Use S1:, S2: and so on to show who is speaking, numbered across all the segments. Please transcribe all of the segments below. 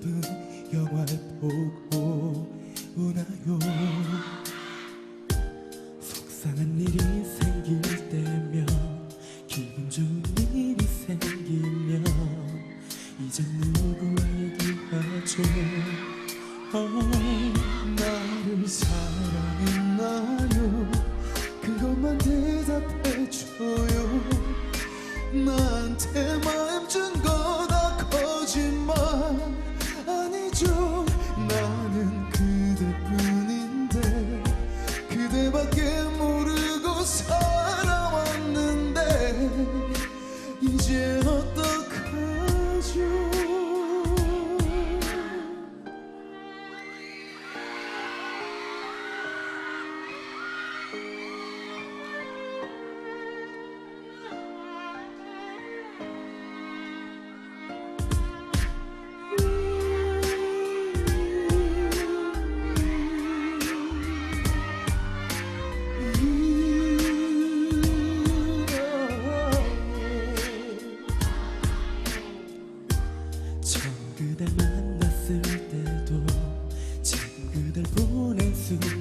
S1: 그대뿐 영화를 보고 우나요? 속상한 일이 생길 때면 기분 좋은 일이 생기면 이제 누구 얘기하죠? 어, 나를 사랑했나요? 그것만 대답해줘요. 나한테 마 나는 그대뿐인데 그대밖에 보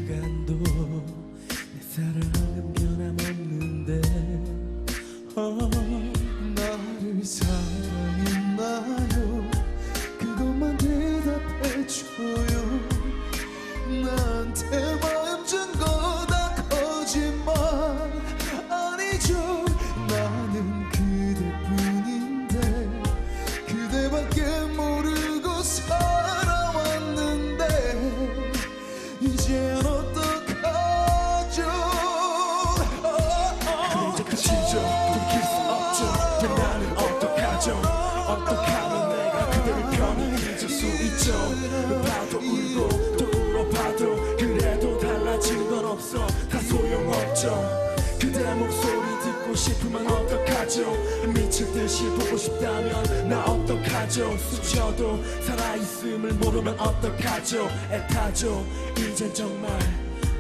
S2: 있죠 봐도 울고 또 울어봐도 그래도 달라지는 건 없어. 다 소용없죠. 그대 목소리 듣고 싶으면 어떡하죠? 미칠 듯이 보고 싶다면 나 어떡하죠? 스쳐도 살아있음을 모르면 어떡하죠? 애타죠. 이젠 정말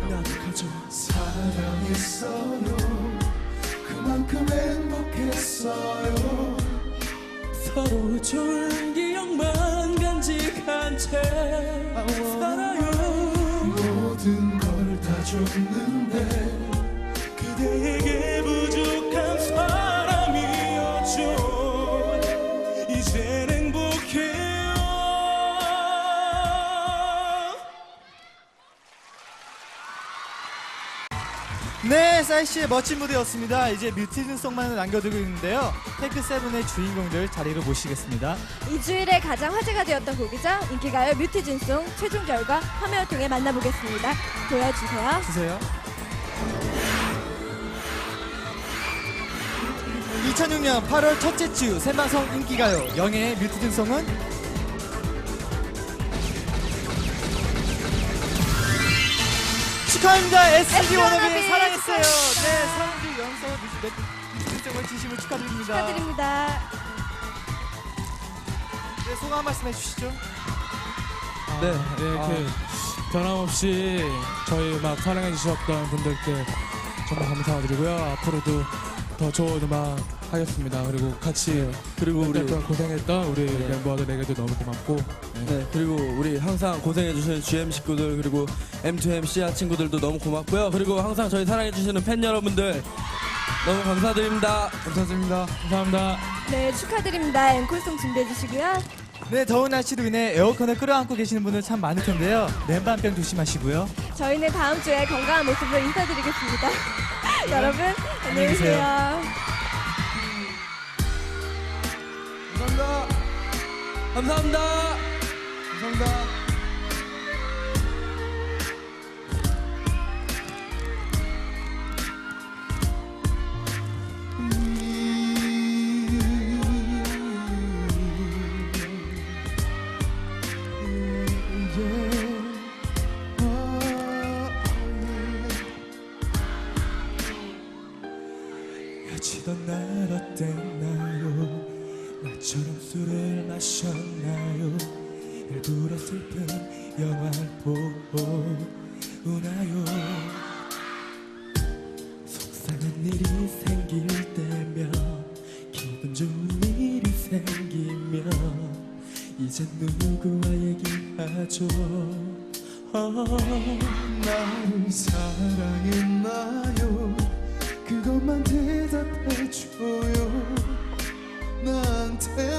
S2: 나도 가죠
S1: 사랑했어요. 그만큼 행복했어요.
S2: 서로 좋은 간직한 채 살아요.
S1: 모든 걸 다 줬는데
S3: 네, 사이 씨의 멋진 무대였습니다. 이제 뮤티즌송만을 남겨두고 있는데요. 테크 세븐의 주인공들 자리로 모시겠습니다.
S4: 이 주일에 가장 화제가 되었던 곡이죠. 인기가요 뮤트진송 최종 결과 화면을 통해 만나보겠습니다. 보여주세요.
S3: 주세요. 2006년 8월 첫째 주 생방송 인기가요 영예의 뮤티즌송은 축하합니다. SG 워너비 사랑했어요. 네, 3주 연속 뮤지션을 진심으로 축하드립니다.
S4: 축하드립니다.
S3: 네, 소감 한 말씀 해주시죠.
S5: 네, 네, 이렇게 변함없이 저희 막 사랑해 주셨던 분들께 정말 감사드리고요. 앞으로도 더 좋은 음악 하겠습니다. 그리고 같이
S6: 그리고 우리
S5: 동안 고생했던 우리 멤버들에게도 너무 고맙고
S6: 네 그리고 우리 항상 고생해주시는 GM 식구들 그리고 M2M 씨아 친구들도 너무 고맙고요 그리고 항상 저희 사랑해주시는 팬 여러분들 너무 감사드립니다
S5: 감사드립니다. 감사합니다.
S4: 네, 축하드립니다. 앵콜송 준비해 주시고요.
S3: 네, 더운 날씨로 인해 에어컨을 끌어안고 계시는 분들 참 많을 텐데요. 냉방병 조심하시고요.
S4: 저희는 다음 주에 건강한 모습으로 인사드리겠습니다. 여러분, 안녕히
S3: 계세요.
S4: 계세요.
S6: 감사합니다
S3: 감사합니다.
S1: 헤어지던 날 어땠나요? 나처럼 술을 마셨나요? 일부러 슬픈 영화를 보고 우나요? 속상한 일이 생길 때면 기분 좋은 일이 생기면 이제 누구와 얘기하죠? 아, 나를 사랑했나요 그것만 대답해줘요. 나한테